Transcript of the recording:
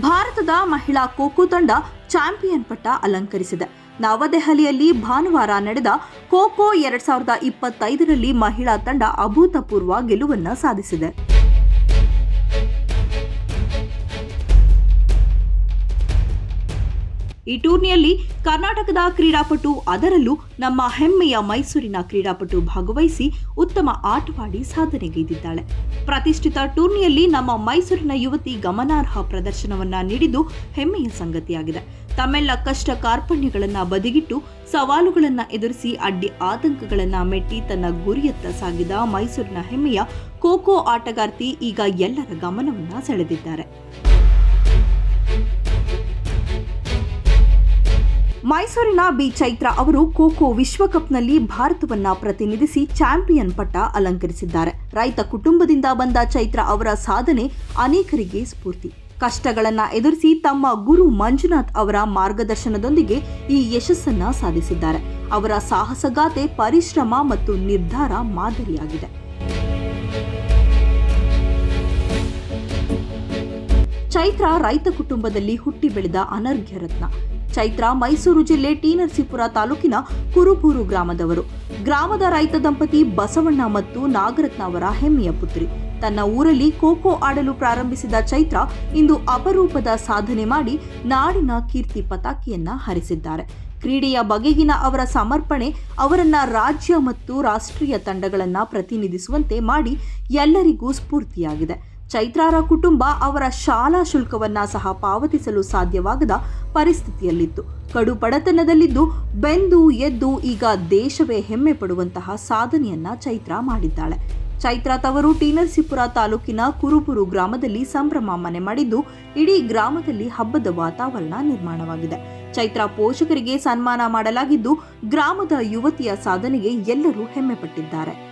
ಭಾರತದ ಮಹಿಳಾ ಖೋಖೋ ತಂಡ ಚಾಂಪಿಯನ್ ಪಟ್ಟ ಅಲಂಕರಿಸಿದೆ. ನವದೆಹಲಿಯಲ್ಲಿ ಭಾನುವಾರ ನಡೆದ ಖೋಖೋ ಎರಡ್ ಸಾವಿರದ ಇಪ್ಪತ್ತೈದರಲ್ಲಿ ಮಹಿಳಾ ತಂಡ ಅಭೂತಪೂರ್ವ ಗೆಲುವನ್ನ ಸಾಧಿಸಿದೆ. ಈ ಟೂರ್ನಿಯಲ್ಲಿ ಕರ್ನಾಟಕದ ಕ್ರೀಡಾಪಟು ಅದರಲ್ಲೂ ನಮ್ಮ ಹೆಮ್ಮೆಯ ಮೈಸೂರಿನ ಕ್ರೀಡಾಪಟು ಭಾಗವಹಿಸಿ ಉತ್ತಮ ಆಟವಾಡಿ ಸಾಧನೆಗೈದಿದ್ದಾಳೆ ಪ್ರತಿಷ್ಠಿತ ಟೂರ್ನಿಯಲ್ಲಿ ನಮ್ಮ ಮೈಸೂರಿನ ಯುವತಿ ಗಮನಾರ್ಹ ಪ್ರದರ್ಶನವನ್ನ ನೀಡಿದ್ದು ಹೆಮ್ಮೆಯ ಸಂಗತಿಯಾಗಿದೆ. ತಮ್ಮೆಲ್ಲ ಕಷ್ಟ ಕಾರ್ಪಣ್ಯಗಳನ್ನು ಬದಿಗಿಟ್ಟು ಸವಾಲುಗಳನ್ನು ಎದುರಿಸಿ ಅಡ್ಡಿ ಆತಂಕಗಳನ್ನು ಮೆಟ್ಟಿ ತನ್ನ ಗುರಿಯತ್ತ ಸಾಗಿದ ಮೈಸೂರಿನ ಹೆಮ್ಮೆಯ ಖೋಖೋ ಆಟಗಾರ್ತಿ ಈಗ ಎಲ್ಲರ ಗಮನವನ್ನ ಸೆಳೆದಿದ್ದಾರೆ. ಮೈಸೂರಿನ ಬಿ ಚೈತ್ರ ಅವರು ಖೋಖೋ ವಿಶ್ವಕಪ್ನಲ್ಲಿ ಭಾರತವನ್ನ ಪ್ರತಿನಿಧಿಸಿ ಚಾಂಪಿಯನ್ ಪಟ್ಟ ಅಲಂಕರಿಸಿದ್ದಾರೆ. ರೈತ ಕುಟುಂಬದಿಂದ ಬಂದ ಚೈತ್ರ ಅವರ ಸಾಧನೆ ಅನೇಕರಿಗೆ ಸ್ಫೂರ್ತಿ. ಕಷ್ಟಗಳನ್ನು ಎದುರಿಸಿ ತಮ್ಮ ಗುರು ಮಂಜುನಾಥ್ ಅವರ ಮಾರ್ಗದರ್ಶನದೊಂದಿಗೆ ಈ ಯಶಸ್ಸನ್ನ ಸಾಧಿಸಿದ್ದಾರೆ. ಅವರ ಸಾಹಸಗಾಥೆ ಪರಿಶ್ರಮ ಮತ್ತು ನಿರ್ಧಾರ ಮಾದರಿಯಾಗಿದೆ. ಚೈತ್ರ ರೈತ ಕುಟುಂಬದಲ್ಲಿ ಹುಟ್ಟಿ ಬೆಳೆದ ಅನರ್ಘ್ಯ ರತ್ನ. ಚೈತ್ರ ಮೈಸೂರು ಜಿಲ್ಲೆ ಟಿ ನರಸೀಪುರ ತಾಲೂಕಿನ ಕುರುಬೂರು ಗ್ರಾಮದವರು. ಗ್ರಾಮದ ರೈತ ದಂಪತಿ ಬಸವಣ್ಣ ಮತ್ತು ನಾಗರತ್ನ ಅವರ ಹೆಮ್ಮೆಯ ಪುತ್ರಿ. ತನ್ನ ಊರಲ್ಲಿ ಖೋಖೋ ಆಡಲು ಪ್ರಾರಂಭಿಸಿದ ಚೈತ್ರ ಇಂದು ಅಪರೂಪದ ಸಾಧನೆ ಮಾಡಿ ನಾಡಿನ ಕೀರ್ತಿ ಪತಾಕಿಯನ್ನ ಹರಿಸಿದ್ದಾರೆ. ಕ್ರೀಡೆಯ ಬಗೆಗಿನ ಅವರ ಸಮರ್ಪಣೆ, ಅವರನ್ನ ರಾಜ್ಯ ಮತ್ತು ರಾಷ್ಟ್ರೀಯ ತಂಡಗಳನ್ನ ಪ್ರತಿನಿಧಿಸುವಂತೆ ಮಾಡಿ ಎಲ್ಲರಿಗೂ ಸ್ಫೂರ್ತಿಯಾಗಿದೆ. ಚೈತ್ರಾರ ಕುಟುಂಬ ಅವರ ಶಾಲಾ ಶುಲ್ಕವನ್ನ ಸಹ ಪಾವತಿಸಲು ಸಾಧ್ಯವಾಗದ ಪರಿಸ್ಥಿತಿಯಲ್ಲಿತ್ತು. ಕಡು ಬಡತನದಲ್ಲಿದ್ದು ಬೆಂದು, ಎದ್ದು ಈಗ ದೇಶವೇ ಹೆಮ್ಮೆ ಪಡುವಂತಹ ಸಾಧನೆಯನ್ನ ಚೈತ್ರ ಮಾಡಿದ್ದಾಳೆ. ಚೈತ್ರ ತವರು ಟೀನರ್ಸಿಪುರ ತಾಲೂಕಿನ ಕುರುಪುರು ಗ್ರಾಮದಲ್ಲಿ ಸಂಭ್ರಮ ಮನೆ ಮಾಡಿದ್ದು, ಇಡೀ ಗ್ರಾಮದಲ್ಲಿ ಹಬ್ಬದ ವಾತಾವರಣ ನಿರ್ಮಾಣವಾಗಿದೆ. ಚೈತ್ರ ಪೋಷಕರಿಗೆ ಸನ್ಮಾನ ಮಾಡಲಾಗಿದ್ದು, ಗ್ರಾಮದ ಯುವತಿಯ ಸಾಧನೆಗೆ ಎಲ್ಲರೂ ಹೆಮ್ಮೆ ಪಟ್ಟಿದ್ದಾರೆ.